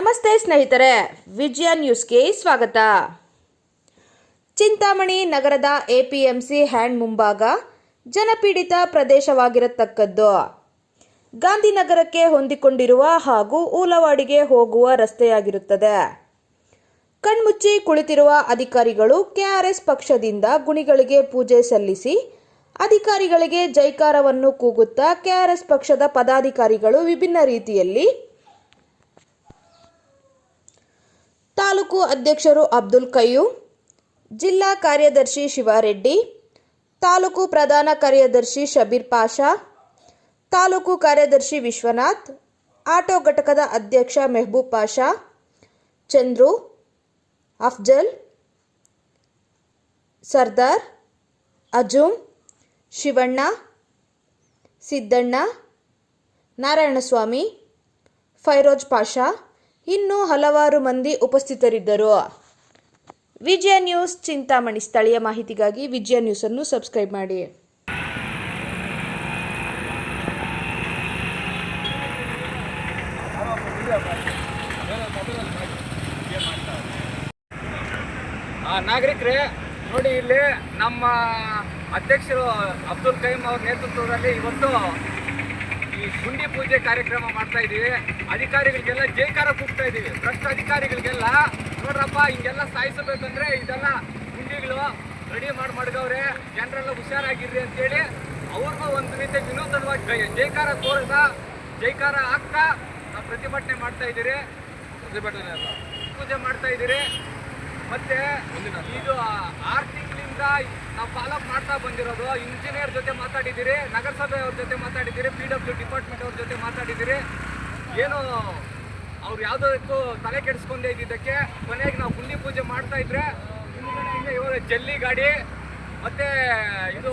ಸ್ನೇಹಿತರೆ, ವಿಜಯ ನ್ಯೂಸ್ಗೆ ಸ್ವಾಗತ. ಚಿಂತಾಮಣಿ ನಗರದ ಎಪಿಎಂಸಿ ಹ್ಯಾಂಡ್ ಮುಂಭಾಗ ಜನಪೀಡಿತ ಪ್ರದೇಶವಾಗಿರತಕ್ಕದ್ದು. ಗಾಂಧಿನಗರಕ್ಕೆ ಹೊಂದಿಕೊಂಡಿರುವ ಹಾಗೂ ಊಲವಾಡಿಗೆ ಹೋಗುವ ರಸ್ತೆಯಾಗಿರುತ್ತದೆ. ಕಣ್ಮುಚ್ಚಿ ಕುಳಿತಿರುವ ಅಧಿಕಾರಿಗಳು ಕೆಆರ್ಎಸ್ ಪಕ್ಷದಿಂದ ಗುಣಿಗಳಿಗೆ ಪೂಜೆ ಸಲ್ಲಿಸಿ, ಅಧಿಕಾರಿಗಳಿಗೆ ಜೈಕಾರವನ್ನು ಕೂಗುತ್ತಾ ಕೆಆರ್ಎಸ್ ಪಕ್ಷದ ಪದಾಧಿಕಾರಿಗಳು ವಿಭಿನ್ನ ರೀತಿಯಲ್ಲಿ ತಾಲೂಕು ಅಧ್ಯಕ್ಷರು ಅಬ್ದುಲ್ ಕಯ್ಯು ಜಿಲ್ಲಾ ಕಾರ್ಯದರ್ಶಿ ಶಿವಾರೆಡ್ಡಿ, ತಾಲೂಕು ಪ್ರಧಾನ ಕಾರ್ಯದರ್ಶಿ ಶಬೀರ್ ಪಾಷಾ, ತಾಲೂಕು ಕಾರ್ಯದರ್ಶಿ ವಿಶ್ವನಾಥ್, ಆಟೋ ಘಟಕದ ಅಧ್ಯಕ್ಷ ಮೆಹಬೂಬ್ ಪಾಷಾ, ಚಂದ್ರು, ಅಫ್ಜಲ್, ಸರ್ದಾರ್, ಅಜುಮ್, ಶಿವಣ್ಣ, ಸಿದ್ದಣ್ಣ, ನಾರಾಯಣಸ್ವಾಮಿ, ಫೈರೋಜ್ ಪಾಷಾ ಇನ್ನೂ ಹಲವಾರು ಮಂದಿ ಉಪಸ್ಥಿತರಿದ್ದರು. ವಿಜಯ ನ್ಯೂಸ್ ಚಿಂತಾಮಣಿ ಸ್ಥಳೀಯ ಮಾಹಿತಿಗಾಗಿ ವಿಜಯ ನ್ಯೂಸನ್ನು ಸಬ್ಸ್ಕ್ರೈಬ್ ಮಾಡಿ. ನಾಗರಿಕರೇ, ನೋಡಿ ಇಲ್ಲಿ ನಮ್ಮ ಅಧ್ಯಕ್ಷರು ಅಬ್ದುಲ್ ಕೈಮ್ ಅವ್ರ ನೇತೃತ್ವದಲ್ಲಿ ಇವತ್ತು ಈ ಗುಂಡಿ ಪೂಜೆ ಕಾರ್ಯಕ್ರಮ ಮಾಡ್ತಾ ಇದ್ದೀವಿ ಅಧಿಕಾರಿಗಳಿಗೆಲ್ಲ ಜೈಕಾರ ಕೂಗ್ತಾ ಇದ್ದೀವಿ ಭ್ರಷ್ಟ ಅಧಿಕಾರಿಗಳಿಗೆಲ್ಲ ನೋಡ್ರಪ್ಪ, ಹಿಂಗೆಲ್ಲ ಸಾಯಿಸಬೇಕಂದ್ರೆ ಇದೆಲ್ಲ ಗುಂಡಿಗಳು ರೆಡಿ ಮಾಡಿ ಮಡ್ಗವ್ರೆ. ಜನರೆಲ್ಲ ಹುಷಾರಾಗಿರ್ರಿ ಅಂತೇಳಿ ಅವ್ರಿಗೂ ಒಂದು ರೀತಿ ವಿನೂತನವಾಗಿ ಜೈಕಾರ ತೋರಿಸ್ತಾ ಜೈಕಾರ ಹಾಕ್ತಾ ನಾವು ಪ್ರತಿಭಟನೆ ಮಾಡ್ತಾ ಇದ್ದೀರಿ ಪ್ರತಿಭಟನೆ ಪೂಜೆ ಮಾಡ್ತಾ ಇದ್ದೀರಿ ಮತ್ತೆ ಇದು ನಾವು ಫಾಲೋಅಪ್ ಮಾಡ್ತಾ ಬಂದಿರೋದು. ಇಂಜಿನಿಯರ್ ಜೊತೆ ಮಾತಾಡಿದ್ದೀರಿ ನಗರಸಭೆ ಅವ್ರ ಜೊತೆ ಮಾತಾಡಿದ್ದೀರಿ ಪಿ ಡಬ್ಲ್ಯೂ ಡಿಪಾರ್ಟ್ಮೆಂಟ್ ಅವ್ರ ಜೊತೆ ಮಾತಾಡಿದ್ದೀರಿ. ಏನು ಅವ್ರು ಯಾವುದಕ್ಕೂ ತಲೆ ಕೆಡಿಸ್ಕೊಂಡೇ ಇದ್ದಿದ್ದಕ್ಕೆ ಕೊನೆಗೆ ನಾವು ಗುಂಡಿ ಪೂಜೆ ಮಾಡ್ತಾ ಇದ್ರೆ ಇವಾಗ ಜಲ್ಲಿ ಗಾಡಿ ಮತ್ತೆ ಇದು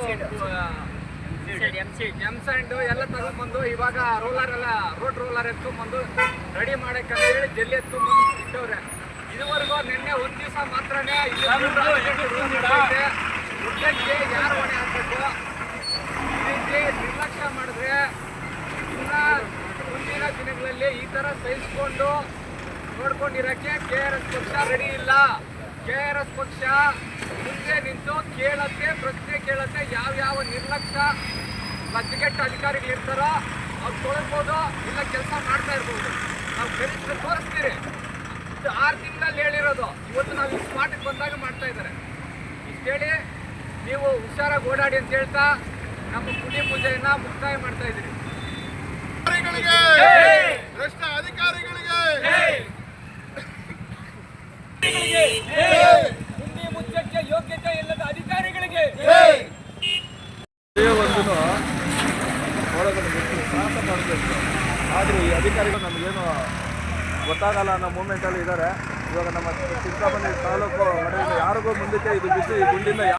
ಎಂ ಸ್ಯಾಂಡ್ ಎಲ್ಲ ತಗೊಂಡ್ಬಂದು ಇವಾಗ ರೋಲರ್ ಎಲ್ಲ ರೋಡ್ ರೋಲರ್ ಎತ್ಕೊಂಡ್ಬಂದು ರೆಡಿ ಮಾಡಕ್ಕೆ ಅಂತ ಹೇಳಿ ಜಲ್ಲಿ ಎತ್ಕೊಂಡ್ಬಂದು ಇಟ್ಟವ್ರೆ ಇದುವರೆಗೂ ನಿನ್ನೆ ಒಂದ್ ದಿವಸ ಮಾತ್ರನೇ ಉದ್ದಕ್ಕೆ ಯಾರು ಹೊಣೆ ಹಾಕ್ಬೇಕು? ರೀತಿ ನಿರ್ಲಕ್ಷ್ಯ ಮಾಡಿದ್ರೆ ಇನ್ನ ಮುಂದಿನ ದಿನಗಳಲ್ಲಿ ಈ ತರ ಸಹಿಸ್ಕೊಂಡು ನೋಡ್ಕೊಂಡಿರಕ್ಕೆ ಕೆ ಆರ್ ಎಸ್ ಪಕ್ಷ ರೆಡಿ ಇಲ್ಲ. ಕೆ ಆರ್ ಎಸ್ ಪಕ್ಷ ಮುಂದೆ ನಿಂತು ಕೇಳತ್ತೆ, ಪ್ರಶ್ನೆ ಕೇಳತ್ತೆ, ಯಾವ ಯಾವ ನಿರ್ಲಕ್ಷ್ಯ ಲಜ್ಜೆಗೆಟ್ಟ ಅಧಿಕಾರಿಗಳು ಇರ್ತಾರೋ ಅವ್ರು ತೊಳ್ಬೋದು ಇಲ್ಲ ಕೆಲಸ ಮಾಡ್ತಾ ಇರ್ಬೋದು. ನಾವು ಕನಿಷ್ಠ ತೋರಿಸ್ತೀರಿ. ಆರು ತಿಂಗಳಲ್ಲಿ ಹೇಳಿರೋದು. ಇವತ್ತು ನಾವು ಈ ಸ್ಮಾರ್ಟ್ಗೆ ಬಂದಾಗ ಮಾಡ್ತಾ ಇದ್ದಾರೆ. ಇಷ್ಟೇಳಿ ನೀವು ಹುಷಾರಾಗಿ ಓಡಾಡಿ ಅಂತ ಹೇಳ್ತಾ ನಮ್ಮ ಪುಣ್ಯ ಪೂಜೆಯನ್ನ ಮುಕ್ತಾಯ ಮಾಡ್ತಾ ಇದ್ದೀರಿ. ಅಧಿಕಾರಿಗಳಿಗೆ ಭ್ರಷ್ಟ ಅಧಿಕಾರಿಗಳಿಗೆ. ಗುಂಡಿ ಮುಚ್ಚಕ್ಕೆ ಯೋಗ್ಯತೆ ಇಲ್ಲದ ಅಧಿಕಾರಿಗಳಿಗೆ ಮಾಡಬೇಕು ಆದರೂ ಈ ಅಧಿಕಾರಿಗಳು ನಮ್ಗೇನು ಗೊತ್ತಾಗಲ್ಲ ಅನ್ನೋ ಮೂಮೆಂಟಲ್ಲಿ ಇದ್ದಾರೆ ಇವಾಗ ನಮ್ಮ ಚಿಂತಾಮಣಿ ತಾಲೂಕು ಮನೆಯಿಂದ ಯಾರಿಗೂ ಮುಂದಕ್ಕೆ ಇದು ಬಿಸಿ ಈ ಗುಂಡಿಂದ